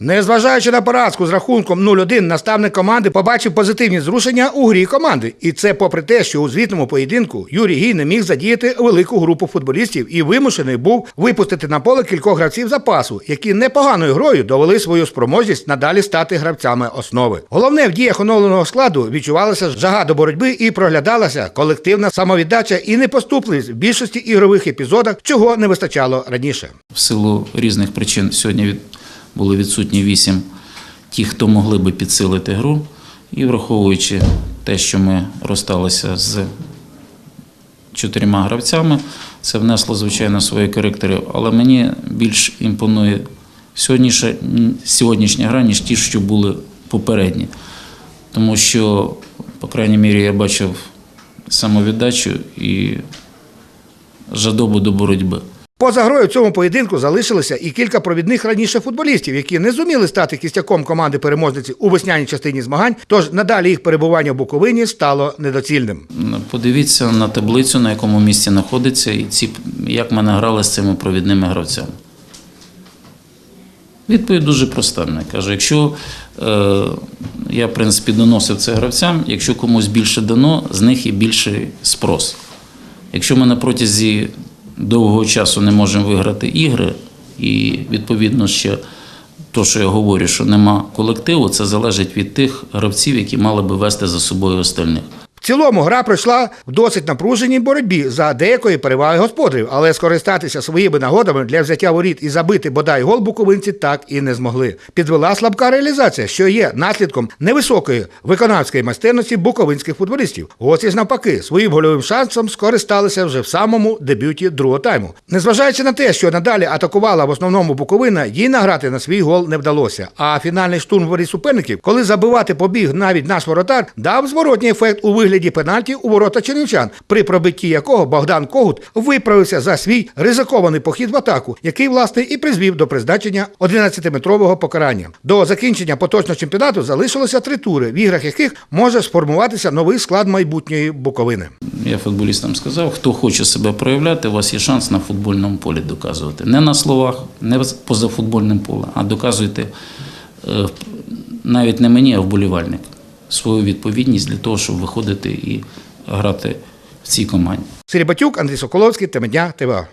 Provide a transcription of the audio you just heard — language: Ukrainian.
Незважаючи на поразку з рахунком 0-1, наставник команди побачив позитивні зрушення у грі команди. І це попри те, що у звітному поєдинку Юрій Гій не міг задіяти велику групу футболістів і вимушений був випустити на поле кількох гравців запасу, які непоганою грою довели свою спроможність надалі стати гравцями основи. Головне в діях оновленого складу відчувалася жага до боротьби і проглядалася колективна самовіддача і непоступливість в більшості ігрових епізодах, чого не вистачало раніше. В силу різних причин сьогодні від, були відсутні вісім ті, хто могли би підсилити гру. І враховуючи те, що ми розсталися з чотирма гравцями, це внесло, звичайно, свої коректори. Але мені більш імпонує сьогоднішня гра, ніж ті, що були попередні. Тому що, по крайній мірі, я бачив самовіддачу і жадобу до боротьби. Поза грою в цьому поєдинку залишилося і кілька провідних раніше футболістів, які не зуміли стати кістяком команди переможниці у весняній частині змагань. Тож надалі їх перебування в Буковині стало недоцільним. Подивіться на таблицю, на якому місці знаходиться, і ці, як ми награли з цими провідними гравцями. Відповідь дуже проста. Мені каже, якщо е, я, в принципі, доносив це гравцям, якщо комусь більше дано, з них і більший спрос. Якщо ми на протязі довгого часу не можемо виграти ігри, і відповідно ще то, що я говорю, що нема колективу, це залежить від тих гравців, які мали би вести за собою остальних. Цілому гра пройшла в досить напруженій боротьбі за деякої переваги господарів, але скористатися своїми нагодами для взяття воріт і забити бодай гол буковинці так і не змогли. Підвела слабка реалізація, що є наслідком невисокої виконавської майстерності буковинських футболістів. Гості ж навпаки своїм гольовим шансом скористалися вже в самому дебюті другого тайму. Незважаючи на те, що надалі атакувала в основному Буковина, їй награти на свій гол не вдалося. А фінальний штурм воріт суперників, коли забивати побіг навіть наш воротар, дав зворотній ефект у вигляді пенальті у ворота чернівчан, при пробитті якого Богдан Когут виправився за свій ризикований похід в атаку, який власне і призвів до призначення 11-метрового покарання. До закінчення поточного чемпіонату залишилося три тури, в іграх яких може сформуватися новий склад майбутньої Буковини. Я футболістам сказав, хто хоче себе проявляти, у вас є шанс на футбольному полі доказувати. Не на словах, не поза футбольним полем, а доказуйте е, навіть не мені, а вболівальник свою відповідність для того, щоб виходити і грати в цій команді. Сергій Батюк, Андрій Соколовський, Темедня, ТВА.